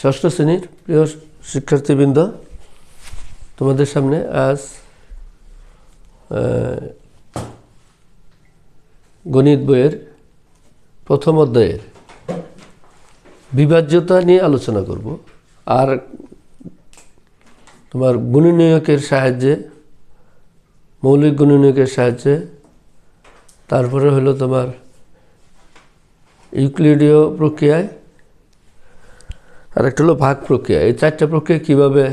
ষষ্ঠ শ্রেণির প্রিয় শিক্ষার্থীবৃন্দ, তোমাদের সামনে আজ গণিত বইয়ের প্রথম অধ্যায়ের বিভাজ্যতা নিয়ে আলোচনা করব। আর তোমার গুণনীয়কের সাহায্যে, মৌলিক গুণনীয়কের সাহায্যে, তারপরে হলো তোমার ইউক্লিডীয় প্রক্রিয়ায় আর একটা হলো ভাগ প্রক্রিয়া। এই চারটা প্রক্রিয়া কীভাবে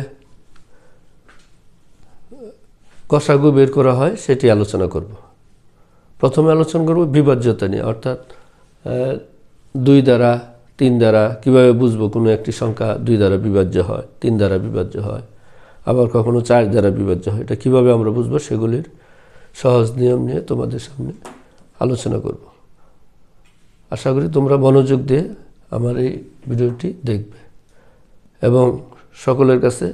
কষাগু বের করা হয় সেটি আলোচনা করব। প্রথমে আলোচনা করব বিভাজ্যতা নিয়ে, অর্থাৎ দুই দ্বারা, তিন দ্বারা কীভাবে বুঝব কোনো একটি সংখ্যা দুই দ্বারা বিভাজ্য হয়, তিন দ্বারা বিভাজ্য হয়, আবার কখনো চার দ্বারা বিভাজ্য হয়, এটা কীভাবে আমরা বুঝব সেগুলির সহজ নিয়ম নিয়ে তোমাদের সামনে আলোচনা করব। আশা করি তোমরা মনোযোগ দিয়ে আমার এই ভিডিওটি দেখবে। এবং সকলের কাছে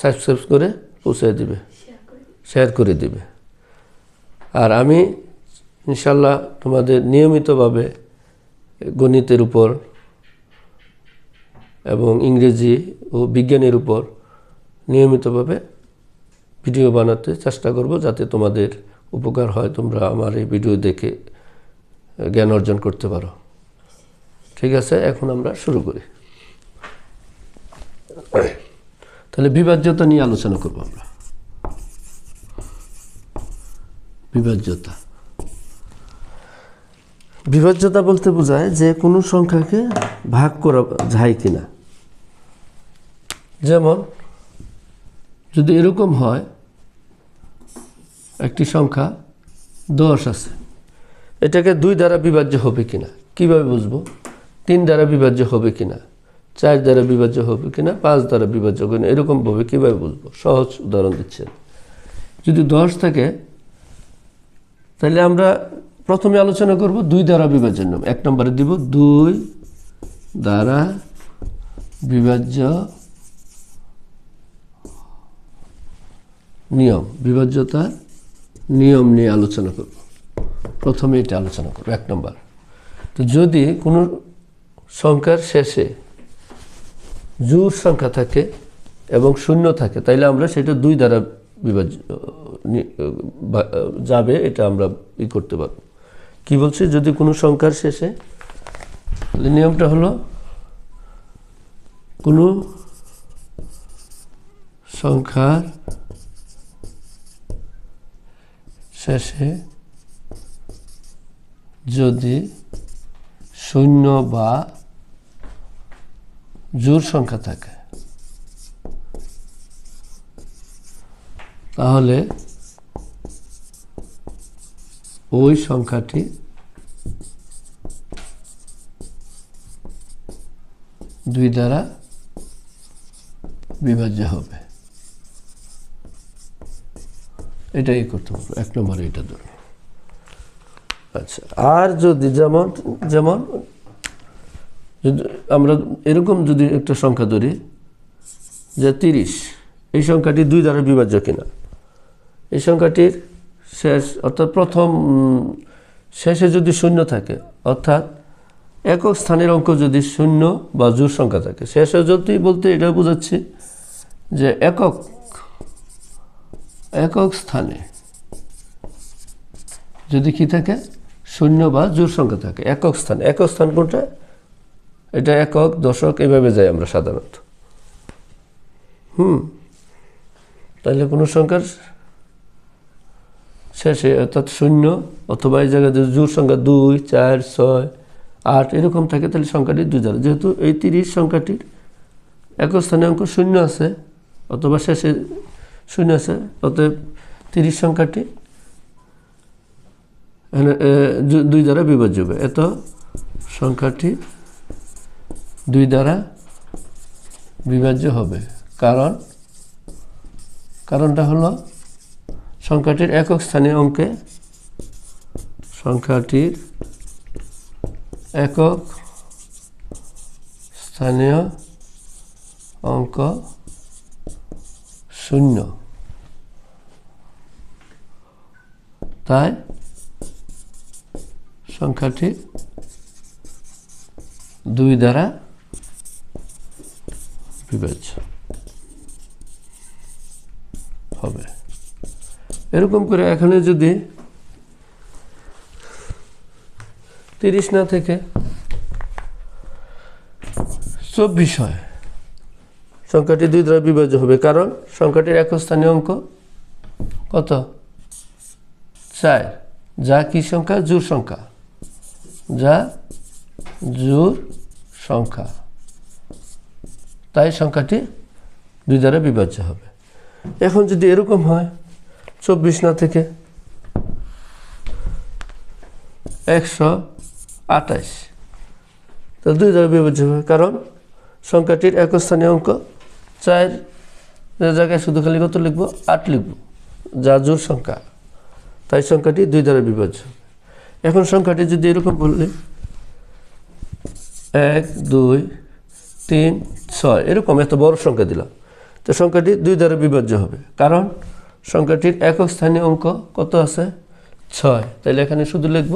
সাবস্ক্রাইব করে পৌঁছে দিবে। শেয়ার করে দিবে। আর আমি ইনশাল্লাহ তোমাদের নিয়মিতভাবে গণিতের উপর এবং ইংরেজি ও বিজ্ঞানের উপর নিয়মিতভাবে ভিডিও বানাতে চেষ্টা করব যাতে তোমাদের উপকার হয়, তোমরা আমার এই ভিডিও দেখে জ্ঞান অর্জন করতে পারো। ঠিক আছে, এখন আমরা শুরু করি। তাহলে বিভাজ্যতা নিয়ে আলোচনা করব আমরা। বিভাজ্যতা। বিভাজ্যতা বলতে বোঝায় যে কোনো সংখ্যাকে ভাগ করা যায় কিনা। যেমন, যদি এরকম হয়, একটি সংখ্যা দশ আছে। এটাকে দুই দ্বারা বিভাজ্য হবে কিনা? কীভাবে বুঝব? তিন দ্বারা বিভাজ্য হবে কিনা? চার দ্বারা বিভাজ্য হবে কিনা, পাঁচ দ্বারা বিভাজ্য হবে কিনা এরকমভাবে কীভাবে বুঝব? সহজ উদাহরণ দিচ্ছেন যদি দশ থাকে, তাহলে আমরা প্রথমে আলোচনা করব দুই দ্বারা বিভাজ্যের নাম এক নম্বরে দিব দুই দ্বারা বিভাজ্য নিয়ম। বিভাজ্যতার নিয়ম নিয়ে আলোচনা করব। প্রথমে এটা আলোচনা করব, এক নম্বর। তো যদি কোনো সংখ্যার শেষে জোর সংখ্যা থাকে এবং শূন্য থাকে। তাইলে আমরা সেটা দুই দ্বারা বিভাজ্য নি- বা- যাবে, এটা আমরা ই করতে পারব। কি বলছি? যদি কোনো সংখ্যার শেষে নিয়মটা হলো কোনো সংখ্যার শেষে যদি শূন্য বা জোর সংখ্যা থাকে। তাহলে ওই সংখ্যাটি দুই দ্বারা বিভাজ্য হবে। এটাই করতে পারব এক নম্বরে এটা ধরো আচ্ছা আর যদি যেমন যেমন আমরা এরকম যদি একটা সংখ্যা ধরি, যে তিরিশ, এই সংখ্যাটি দুই দ্বারা বিভাজ্য কিনা? এই সংখ্যাটির শেষ, অর্থাৎ প্রথম শেষে যদি শূন্য থাকে, অর্থাৎ একক স্থানের অঙ্ক যদি শূন্য বা জোর সংখ্যা থাকে, শেষে যদি বলতে এটা বোঝাচ্ছি যে একক একক স্থানে যদি কি থাকে? শূন্য বা জোর সংখ্যা থাকে। একক স্থান একক স্থান কোনটা? এটা একক, দশক, এভাবে যাই আমরা সাধারণত। হুম। তাহলে কোনো সংখ্যার শেষে অর্থাৎ শূন্য অথবা এই জায়গায় যদি জোর সংখ্যা দুই, চার, ছয়, আট এরকম থাকে, তাহলে সংখ্যাটি দুই দ্বারা। যেহেতু এই তিরিশ সংখ্যাটির একক স্থানে অঙ্ক শূন্য আছে, অথবা শেষে শূন্য আছে, অতএব তিরিশ সংখ্যাটি দুই দ্বারা বিভাজ্য হবে। এত সংখ্যাটি দুই দ্বারা বিভাজ্য হবে। কারণ, কারণটা হলো সংখ্যাটির একক স্থানীয় অঙ্কে সংখ্যাটির একক স্থানীয় অঙ্ক শূন্য। তাই সংখ্যাটি দুই দ্বারা বিভাজ্য হবে। এরকম করে এখানে যদি তিরিশ না থেকে চব্বিশ হয়, সংখ্যাটি দুই দ্বারা বিভাজ্য হবে। কারণ সংখ্যাটির একক স্থানীয় অঙ্ক কত? চার। যা কি সংখ্যা? জোর সংখ্যা। যা জোর সংখ্যা। তাই সংখ্যাটি দুই দ্বারা বিভাজ্য হবে এখন যদি এরকম হয়, চব্বিশ না থেকে একশো আঠাশ তাহলে দুই দ্বারা বিভাজ্য হবে, কারণ সংখ্যাটির একক স্থানীয় অঙ্ক চার জায়গায় শুধু খালি কত লিখব আট লিখব, যা জোর সংখ্যা, তাই সংখ্যাটি দুই দ্বারা বিভাজ্য। এখন সংখ্যাটি যদি এরকম বললে এক, দুই তিন, ছয়। এরকম এত বড় সংখ্যা দিলাম। তো সংখ্যাটি দুই দ্বারা বিভাজ্য হবে। কারণ সংখ্যাটির একক স্থানীয় অঙ্ক কত আছে? ছয়। তাহলে এখানে শুধু লিখব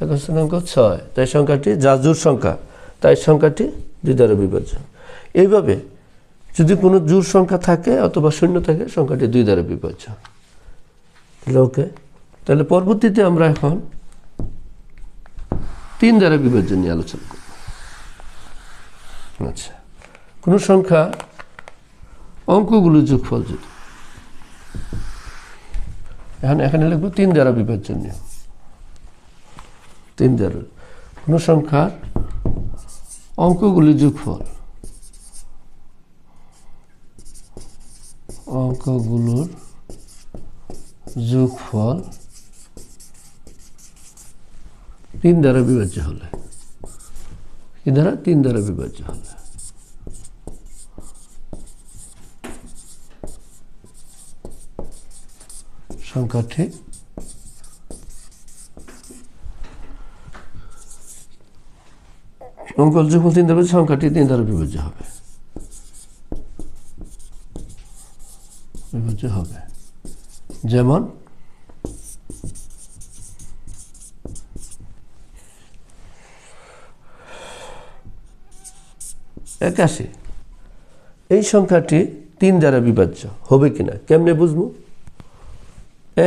একক স্থানীয় অঙ্ক ছয়। তাই সংখ্যাটি যা জোর সংখ্যা। তাই সংখ্যাটি দুই দ্বারা বিভাজ্য। এইভাবে যদি কোনো জুর সংখ্যা থাকে অথবা শূন্য থাকে, সংখ্যাটি দুই দ্বারা বিভাজ্য। ওকে। তাহলে পরবর্তীতে আমরা এখন তিন দ্বারা বিভাজ্য নিয়ে আলোচনা করব। আচ্ছা কোনো সংখ্যা অঙ্কগুলো যোগফল যদি এখন এখানে লিখব তিন দ্বারা বিভাজ্য তিন দ্বারা। কোনো সংখ্যার অঙ্কগুলি যোগফল। অঙ্কগুলোর যোগফল তিন দ্বারা বিভাজ্য হলে। কি দ্বারা তিন দ্বারা বিভাজ্য হলে সংখ্যাটি অঙ্কল যখন তিন দ্বারা সংখ্যাটি তিন দ্বারা বিভাজ্য হবে. বিভাজ্য হবে. যেমন একাশি। এই সংখ্যাটি তিন দ্বারা বিভাজ্য, হবে কিনা? কেমনে বুঝব?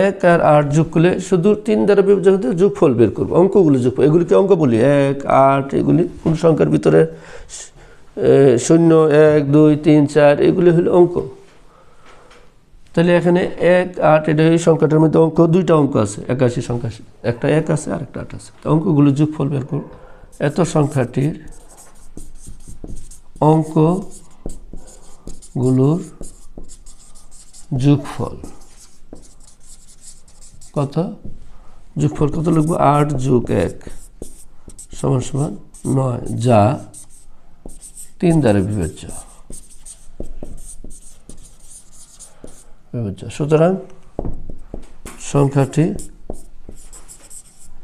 এক আর আট যোগ করলে শুধু তিন দ্বারা বিভাজ্য হতে যোগফল বের করব। অঙ্কগুলো যোগ এগুলিকে অঙ্ক বলি? এক, আট, এগুলি কোন সংখ্যার ভিতরে? শূন্য, এক, দুই, তিন, চার, এগুলি হলো অঙ্ক। তাহলে এখানে এক, আট, এটা এই সংখ্যাটার মধ্যে অঙ্ক, দুইটা অঙ্ক আছে, একাশি সংখ্যা একটা এক আছে আর একটা আট আছে। অঙ্কগুলো যোগফল বের করব। এত সংখ্যাটির অঙ্কগুলোর যোগফল। কত? যোগফল কত লিখব? আট যোগ এক সমান সমান নয়, যা তিন দ্বারা বিবেচ্য বিভাজ্য সুতরাং সংখ্যাটি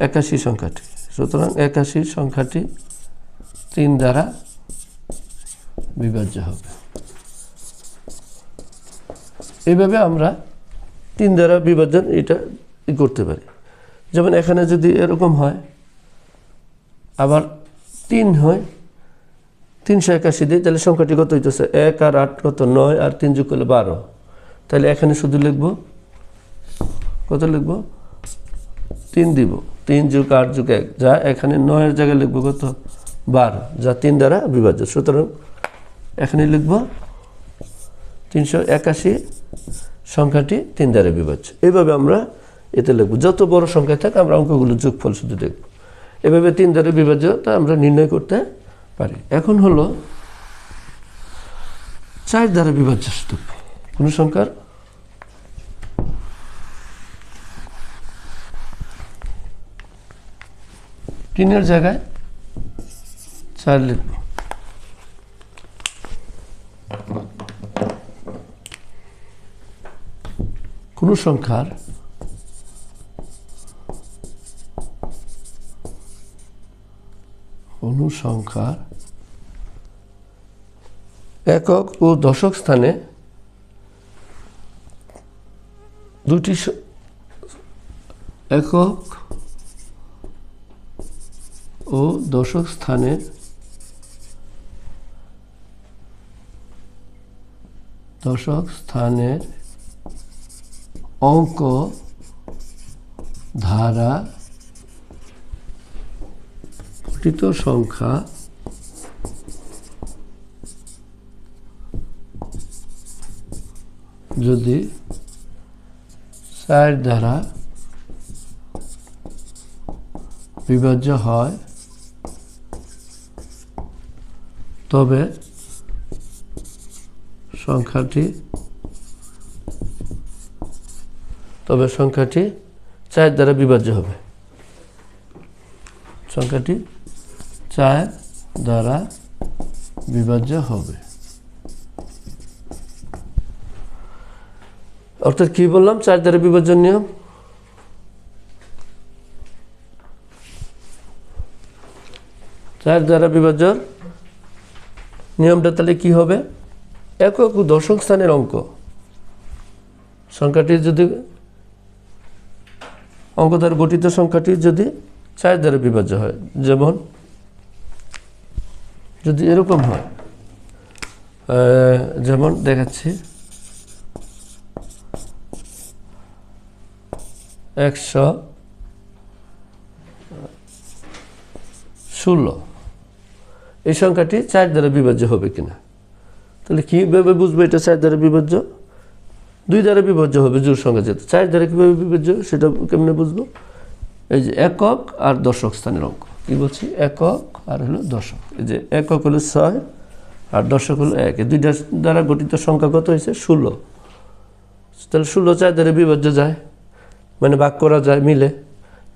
একাশি সংখ্যাটি। সুতরাং একাশি সংখ্যাটি তিন দ্বারা বিভাজ্য হবে। এইভাবে আমরা তিন দ্বারা বিভাজন এটা করতে পারি। যেমন এখানে যদি এরকম হয়, আবার তিন হয়, তিনশো একাশি দিই তাহলে সংখ্যাটি কত হইতেছে? এক আর আট কত? নয় আর তিন যোগ করলে বারো। তাহলে এখানে শুধু লিখব, কত লিখব? তিন দিব। তিন যুগ আট যুগ এক। যা এখানে নয়ের জায়গায় লিখব কত? বারো। যা তিন দ্বারা বিভাজ্য। সুতরাং এখানে লিখব তিনশো একাশি সংখ্যাটি তিন দ্বারা বিভাজ্য এইভাবে আমরা এতে লিখব। যত বড় সংখ্যা থাকে, আমরা অঙ্কগুলো যোগফল শুধু দেখব। এভাবে তিন দ্বারা বিভাজ্যতা আমরা নির্ণয় করতে পারি। এখন হলো চার দ্বারা বিভাজ্য শুধু কোন সংখ্যার তিনের জায়গায় চার লিখব। কোন সংখ্যার কোন সংখ্যার একক ও দশক স্থানে দুটি একক ও দশক স্থানের দশক স্থানের অঙ্ক ধারা গঠিত সংখ্যা যদি চার দ্বারা বিভাজ্য হয় তবে সংখ্যাটি, তবে সংখ্যাটি চার দ্বারা বিভাজ্য হবে। সংখ্যাটি চার দ্বারা বিভাজ্য হবে। অর্থাৎ কি বললাম? চার দ্বারা বিভাজন নিয়ম? চার দ্বারা বিভাজন নিয়মটা তাহলে কি হবে? একক ও দশক স্থানের অঙ্ক। সংখ্যাটি যদি অঙ্ক দ্বারা গঠিত সংখ্যাটি যদি চার দ্বারা বিভাজ্য হয়, যেমন যদি এরকম হয় যেমন দেখাচ্ছি, একশো ষোলো। এই সংখ্যাটি চার দ্বারা বিভাজ্য হবে কিনা? তাহলে কীভাবে বুঝব এটা চার দ্বারা বিভাজ্য দুই দ্বারা বিভাজ্য হবে জোর সংখ্যা যেহেতু। চার দ্বারা কীভাবে বিভাজ্য সেটা কেমনে বুঝব? এই যে একক আর দশক স্থানের অঙ্ক। কী বলছি? একক আর হলো দশক এই যে একক হলো ছয় আর দশক হলো এক। দুইটা দ্বারা গঠিত সংখ্যা কত হয়েছে? ষোলো। তাহলে ষোলো চার দ্বারা বিভাজ্য যায় মানে বাক করা যায় মিলে।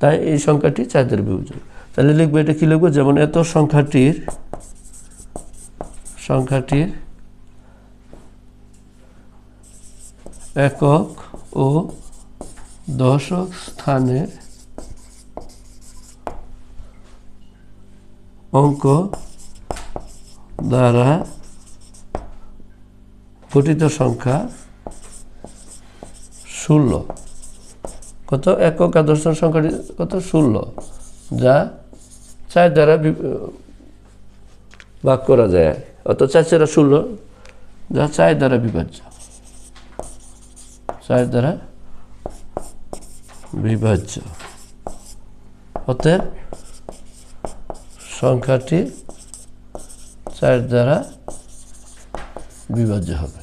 তাই এই সংখ্যাটি চার দ্বারা বিভাজ্য তাহলে লিখব এটা কী লিখব? যেমন এত সংখ্যাটির সংখ্যাটির একক ও দশক স্থানের অঙ্ক দ্বারা গঠিত সংখ্যা ষোলো। কত? একক আদর্শ সংখ্যাটি কত? ষোলো, যা চার দ্বারা ভাগ করা যায়। অত চার চারা ষোলো, যা চার দ্বারা বিভাজ্য। চার দ্বারা বিভাজ্য। অতএব সংখ্যাটি চার দ্বারা বিভাজ্য হবে।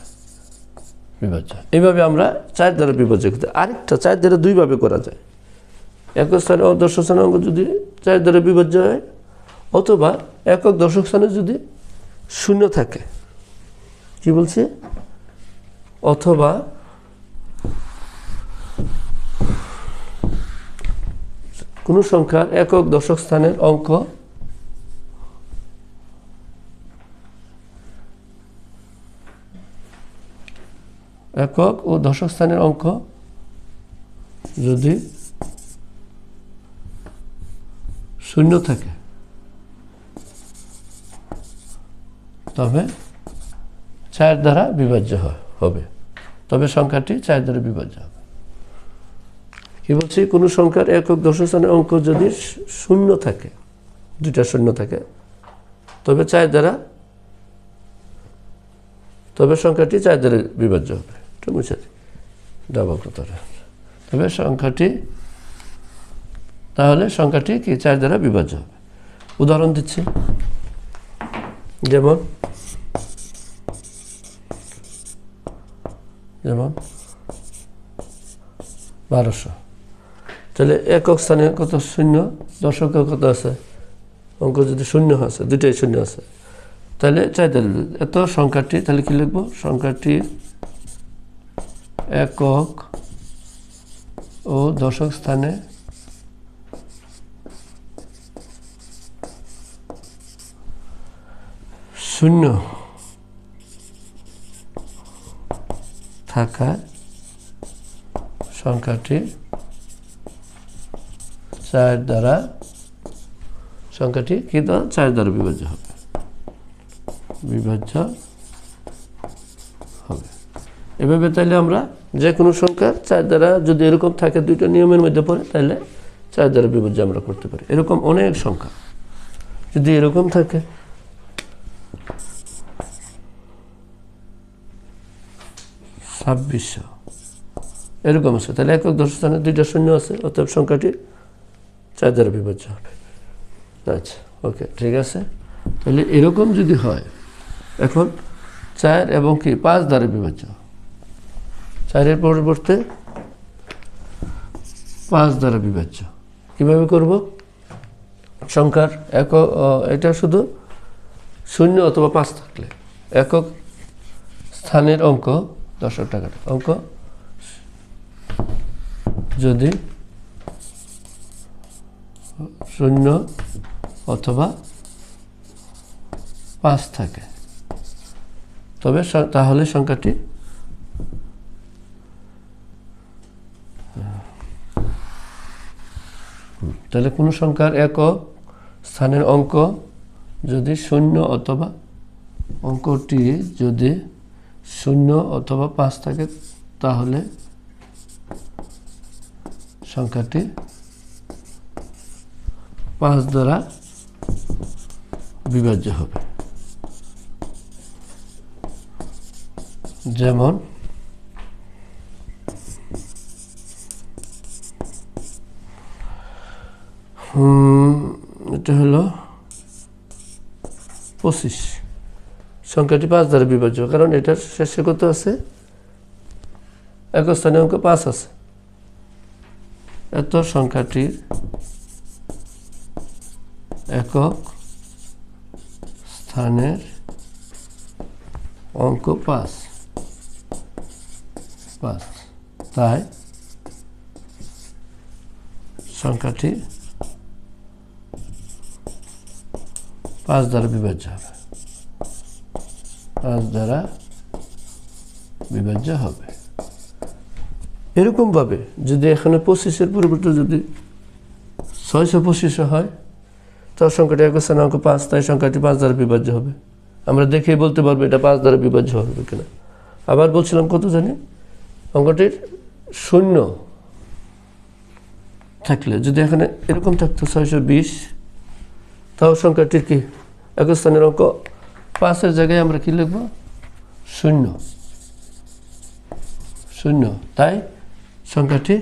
বিভাজ্য। এইভাবে আমরা চার দ্বারা বিভাজ্য করতে আরেকটা চার দ্বারা দুইভাবে করা যায়। একক স্থানে ও দশক স্থানে অঙ্ক যদি চার দ্বারা বিভাজ্য হয়, অথবা একক দশক স্থানে যদি শূন্য থাকে, কি বলছি? অথবা কোনো সংখ্যার একক দশক স্থানের অঙ্ক একক ও দশক স্থানের অঙ্ক যদি শূন্য থাকে, তবে চার দ্বারা বিভাজ্য হবে। তবে সংখ্যাটি চার দ্বারা বিভাজ্য হবে। কি বলছি? কোনো সংখ্যার একক দশক স্থানের অঙ্ক যদি শূন্য থাকে, দুইটা শূন্য থাকে, তবে চার দ্বারা, তবে সংখ্যাটি চার দ্বারা বিভাজ্য হবে। দিই। ডাবকতরা তবে সংখ্যাটি, তাহলে সংখ্যাটি কি? চার দ্বারা বিভাজ্য হবে। উদাহরণ দিচ্ছি। যেমন যেমন, বারোশো। তাহলে একক স্থানে কত? শূন্য। দশকে কত আছে? অঙ্ক যদি শূন্য আছে, দুইটাই শূন্য আছে। তাহলে চাই তাহলে এত সংখ্যাটি, তাহলে কি লিখব? সংখ্যাটির একক ও দশক স্থানে শূন্য থাকা সংখ্যাটি চার দ্বারা সংখ্যাটি কি দ্বারা? চার দ্বারা বিভাজ্য হবে। বিভাজ্য হবে। এভাবে তাহলে আমরা যে কোনো সংখ্যা চার দ্বারা যদি এরকম থাকে দুইটা নিয়মের মধ্যে পড়ে তাহলে চার দ্বারা বিভাজ্য আমরা করতে পারি। এরকম অনেক সংখ্যা। যদি এরকম থাকে, ছাব্বিশশো। এরকম আছে। তাহলে একক স্থানে দুইটা শূন্য আছে, অতএব সংখ্যাটি চার বিভাজ্য হবে। আচ্ছা ওকে ঠিক আছে? তাহলে এরকম যদি হয়, এখন চার এবং কি, পাঁচ দ্বারা বিভাজ্য। চারের পরিবর্তে পাঁচ দ্বারা বিভাজ্য। কীভাবে করব? সংখ্যার একক এটা শুধু শূন্য অথবা পাঁচ থাকলে। একক স্থানের অঙ্ক দশক টাকার অঙ্ক যদি শূন্য অথবা পাঁচ থাকে। তবে তাহলে সংখ্যাটি তাহলে কোনো সংখ্যার একক স্থানের অঙ্ক যদি শূন্য অথবা অঙ্কটি যদি শূন্য অথবা পাঁচ থাকে, তাহলে সংখ্যাটি পাঁচ দ্বারা বিভাজ্য হবে। যেমন এটা হলো পঁচিশ। সংখ্যাটি পাঁচ দ্বারা বিভাজ্য কারণ এটার শেষে কত আছে? এক স্থানে অঙ্ক পাঁচ আছে। এত সংখ্যাটির একক স্থানের অঙ্ক পাঁচ পাঁচ তাই সংখ্যাটি পাঁচ দ্বারা বিভাজ্য হবে। পাঁচ দ্বারা বিভাজ্য হবে। এরকমভাবে যদি এখানে পঁচিশের পরিবর্তে যদি ছয়শো পঁচিশে হয় তার সংখ্যাটি এক স্থানে অঙ্ক পাঁচ, তাই সংখ্যাটি পাঁচ দ্বারা বিভাজ্য হবে। আমরা দেখেই বলতে পারব এটা পাঁচ দ্বারা বিভাজ্য হবে কিনা। আবার বলছিলাম কত জানি? অঙ্কটির শূন্য থাকলে, যদি এখানে এরকম থাকতো ছয়শো বিশ, তাও সংখ্যাটির কি? এক স্থানের অঙ্ক পাঁচের জায়গায় আমরা কি লিখব? শূন্য। শূন্য। তাই সংখ্যাটি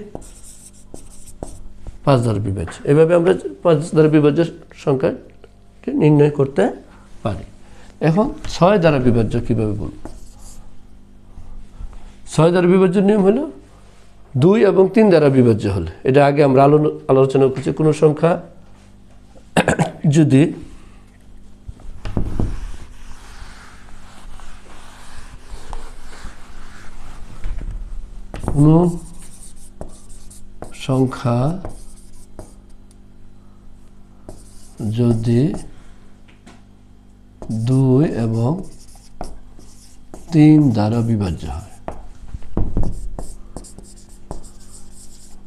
পাঁচ দ্বারা বিভাজ্য। এভাবে আমরা পাঁচ দ্বারা বিভাজ্য সংখ্যাটি নির্ণয় করতে পারি। এখন ছয় দ্বারা বিভাজ্য কীভাবে বলব? ছয় দ্বারা বিভাজ্য নিয়ম হলো দুই এবং তিন দ্বারা বিভাজ্য হলে। এটা আগে আমরা আলো- আলোচনা করছি, কোনো সংখ্যা যদি কোনো সংখ্যা যদি দুই এবং তিন দ্বারা বিভাজ্য হয়।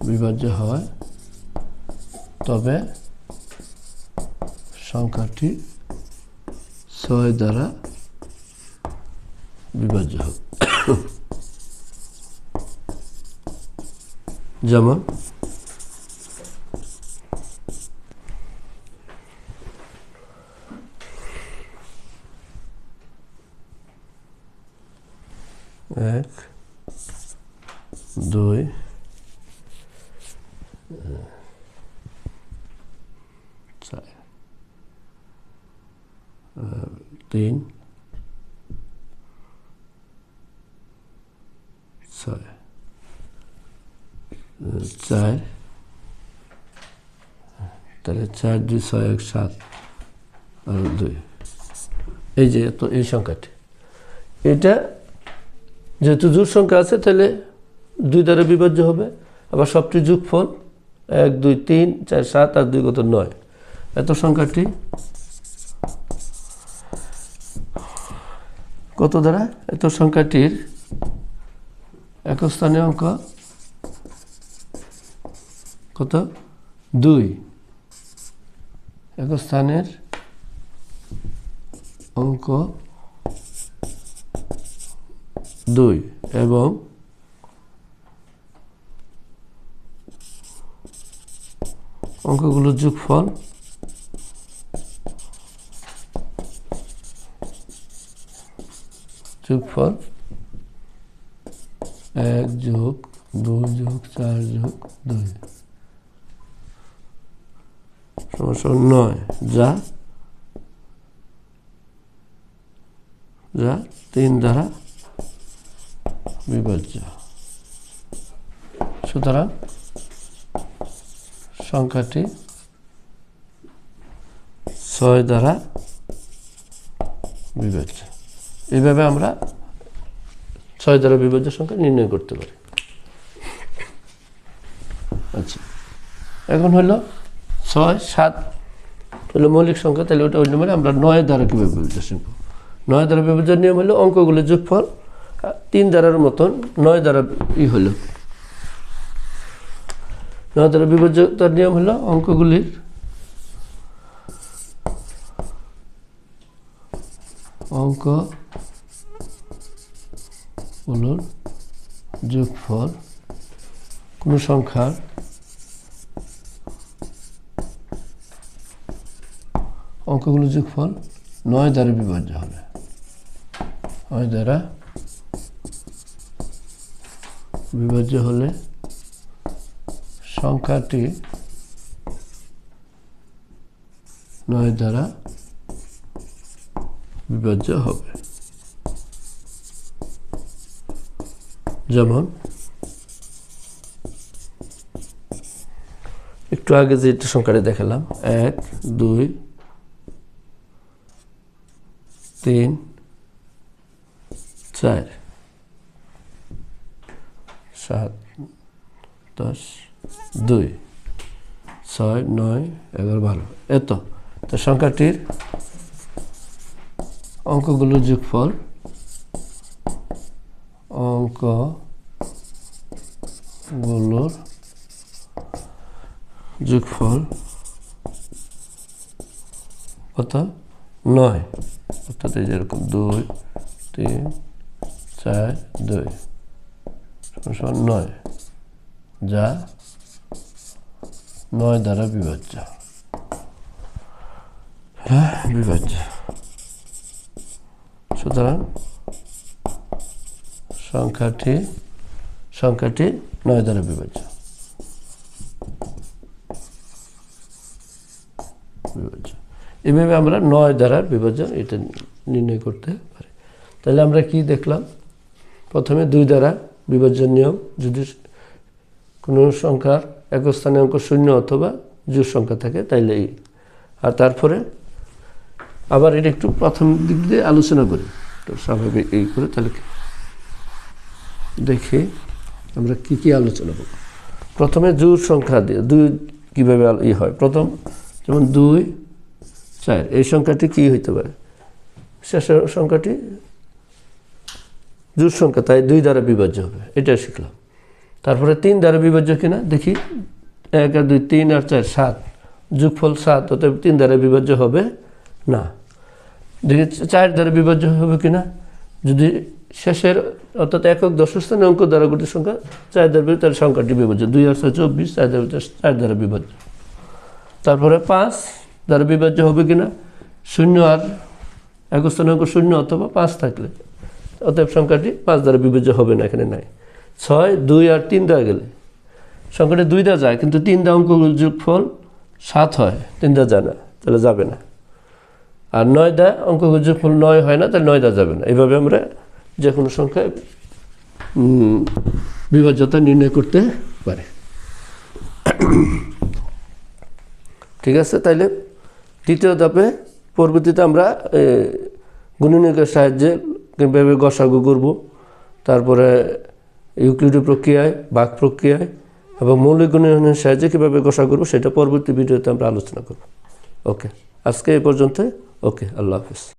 বিভাজ্য হয়, তবে সংখ্যাটি ছয় দ্বারা বিভাজ্য হবে যেমন এক দুই চার আহ, তিন ছয় আহ, চার তাহলে চার, দুই, ছয়, এক, সাত আর দুই। এই যে এত, এই সংখ্যাটি। এটা যেহেতু জোর সংখ্যা আছে, তাহলে দুই দ্বারা বিভাজ্য হবে। আবার সবটি যোগফল এক, দুই, তিন, চার, সাত আর দুই কত নয়। এত সংখ্যাটি কত দ্বারা? এত সংখ্যাটির এক স্থানীয় অঙ্ক কত? দুই। এক স্থানের অঙ্ক দুই এবং অঙ্কগুলোর যোগফল যোগফল এক যোগ দুই যোগ চার যোগ দুই। সমস্যা নয় যা যা তিন দ্বারা বিভাজ্য সুতরাং সংখ্যাটি ছয় দ্বারা বিভাজ্য এইভাবে আমরা ছয় দ্বারা বিভাজ্য সংখ্যা নির্ণয় করতে পারি আচ্ছা এখন হলো ছয়, সাত। হলো মৌলিক সংখ্যা, তাহলে ওটা ওই নম্বরে আমরা নয় দ্বারা কীভাবে বিভাজ্য শিখব? নয় দ্বারা বিভাজ্যের নিয়ম হলো অঙ্কগুলোর যোগফল তিন দ্বারার মতন নয় দ্বারা ই হলো। নয় দ্বারা বিভাজ্যতার নিয়ম হলো অঙ্কগুলির অঙ্কগুলোর যোগফল, কোনো সংখ্যার অঙ্কগুলোর যোগফল নয় দ্বারা বিভাজ্য হবে। নয় দ্বারা বিভাজ্য হলে সংখ্যাটি নয় দ্বারা বিভাজ্য হবে। যেমন, একটু আগে যে সংখ্যাটা দেখালাম, এক, দুই তিন চার সাত দশ দুই ছয়, নয়, এগারো, বারো। এত তো সংখ্যাটির অঙ্কগুলোর যোগফল অঙ্কগুলোর যোগফল কত? নয়। অর্থাৎ এই যেরকম দুই তিন চার দুই সমান নয় যা নয় দ্বারা বিভাজ্য হ্যাঁ বিভাজ্য সুতরাং সংখ্যাটি সংখ্যাটি নয় দ্বারা বিভাজ্য বিভাজ্য এভাবে আমরা নয় দ্বারা বিভাজন এটা নির্ণয় করতে পারি। তাহলে আমরা কি দেখলাম? প্রথমে দুই দ্বারা বিভাজন নিয়ম, যদি কোনো সংখ্যার একক স্থানে অঙ্ক শূন্য অথবা জোর সংখ্যা থাকে তাইলে এই আর তারপরে আবার এটা একটু প্রথম দিক দিয়ে আলোচনা করি। তো স্বাভাবিক এই করে তাহলে দেখে আমরা কি কি আলোচনা করব। প্রথমে জোর সংখ্যা দিয়ে, দুই কীভাবে ই হয়? প্রথম যেমন দুই চার এই সংখ্যাটি কি হইতে পারে? শেষের সংখ্যাটি জোর সংখ্যা তাই দুই দ্বারা বিভাজ্য হবে এটা শিখলাম। তারপরে তিন দ্বারা বিভাজ্য কিনা দেখি এক আর দুই তিন আর চার সাত যোগফল সাত অতএব তিন দ্বারা বিভাজ্য হবে না। দেখি চার দ্বারা বিভাজ্য হবে কিনা যদি শেষের অর্থাৎ একক দশস্থানে অঙ্ক দ্বারা গঠিত সংখ্যা চার দ্বারা বিভাজ্য, সংখ্যাটি বিভাজ্য। দুই আর ছয় চব্বিশ চার দ্বারা চার দ্বারা বিভাজ্য। তারপরে পাঁচ দ্বারা বিভাজ্য হবে কি না শূন্য আর একক স্থানে অঙ্ক শূন্য অথবা পাঁচ থাকলে। অতএব সংখ্যাটি পাঁচ দ্বারা বিভাজ্য হবে না, এখানে নাই। ছয়, দুই আর তিন দেওয়া গেলে। সংখ্যাটি দুই দ্বারা যায়, কিন্তু তিন দা অঙ্ক যোগফল সাত হয়, তিন দ্বারা যায় না, তাহলে যাবে না। আর নয় দা অঙ্ক যোগফল নয় হয় না, তাহলে নয় দা যাবে না। এইভাবে আমরা যে কোনো সংখ্যায় বিভাজ্যতা নির্ণয় করতে পারি। ঠিক আছে, তাইলে দ্বিতীয় ধাপে পরবর্তীতে আমরা গুণনীয়কের সাহায্যে কীভাবে গসাগু করব, তারপরে ইউক্লিডি প্রক্রিয়ায় বাঘ প্রক্রিয়ায় এবং মৌলিক গুণনীয়নের সাহায্যে কীভাবে গসা করব, সেটা পরবর্তী ভিডিওতে আমরা আলোচনা করব। ওকে, আজকে এ পর্যন্ত ওকে, আল্লাহ হাফিজ।